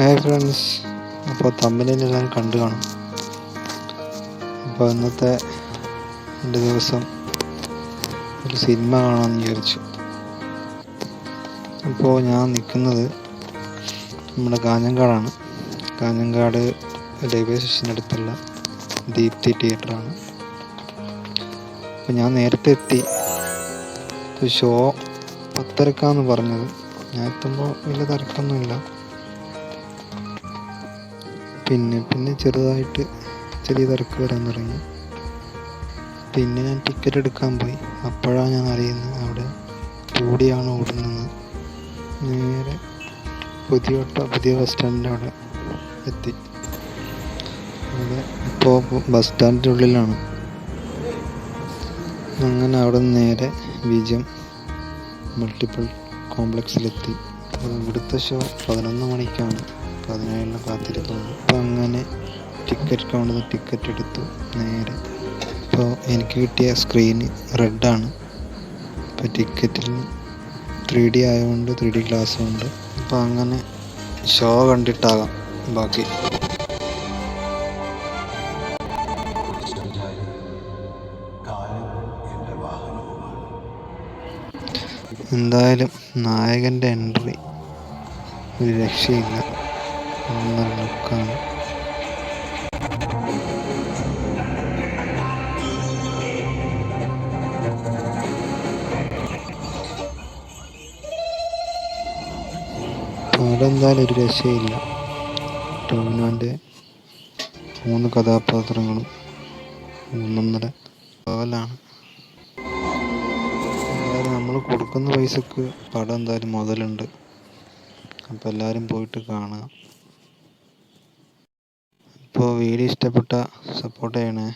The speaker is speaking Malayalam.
ഹായ് ഫ്രണ്ട്സ് അപ്പോൾ തമ്മിലെല്ലാം കണ്ടു കാണും. അപ്പോൾ ഇന്നത്തെ എന്റെ ദിവസം ഒരു സിനിമ കാണാമെന്ന് വിചാരിച്ചു. അപ്പോൾ ഞാൻ നിൽക്കുന്നത് നമ്മുടെ കാഞ്ഞങ്കാടാണ്. കാഞ്ഞങ്കാട് റെയിൽവേ സ്റ്റേഷന്റെ അടുത്തുള്ള ദീപ്തി തിയേറ്ററാണ് അപ്പോൾ ഞാൻ നേരത്തെ എത്തി. ഷോ പത്തരക്കാന്ന് പറഞ്ഞത്. ഞാൻ എത്തുമ്പോൾ വലിയ തിരക്കൊന്നുമില്ല. പിന്നെ പിന്നെ ചെറുതായിട്ട് ചെറിയ തിരക്ക് വരാൻ തുടങ്ങി. പിന്നെ ഞാൻ ടിക്കറ്റ് എടുക്കാൻ പോയി. അപ്പോഴാണ് ഞാൻ അറിയുന്നത് അവിടെ കൂടിയാണ് ഓടുന്നത്. നേരെ പുതിയ പുതിയ ബസ് സ്റ്റാൻഡിന്റെ അവിടെ എത്തി. അവിടെ ഇപ്പോൾ ബസ് സ്റ്റാൻഡിന്റെ ഉള്ളിലാണ്. അങ്ങനെ അവിടെ നിന്ന് നേരെ വിജയം മൾട്ടിപ്പിൾ കോംപ്ലക്സിലെത്തി ഇവിടുത്തെ ഷോ പതിനൊന്ന് മണിക്കാണ്. അപ്പോൾ അതിനായുള്ള കാത്തിരിക്കുന്നു അപ്പോൾ അങ്ങനെ ടിക്കറ്റ് കൗണ്ടറിൽ ടിക്കറ്റ് എടുത്തു നേരെ. അപ്പോൾ എനിക്ക് കിട്ടിയ സ്ക്രീന് റെഡാണ് അപ്പോൾ ടിക്കറ്റിൽ ത്രീ ഡി ആയതുകൊണ്ട് ത്രീ ഡി ഗ്ലാസ്സും ഉണ്ട് അപ്പോൾ അങ്ങനെ ഷോ കണ്ടിട്ടാകാം. ബാക്കി. എന്തായാലും നായകന്റെ എൻട്രി ഒരു രക്ഷയില്ല. നല്ല ലുക്കാണ് പടം എന്തായാലും ഒരു രക്ഷയില്ല. ടോവിനോന്റെ മൂന്ന് കഥാപാത്രങ്ങളും മൂന്നൊന്നര ലെവലാണ് എന്തായാലും നമ്മൾ കൊടുക്കുന്ന പൈസക്ക് പടം എന്തായാലും മുതലുണ്ട്. അപ്പോൾ എല്ലാവരും പോയിട്ട് കാണുക. അപ്പോൾ വീഡിയോ ഇഷ്ടപ്പെട്ട സപ്പോർട്ട് ചെയ്യണേ.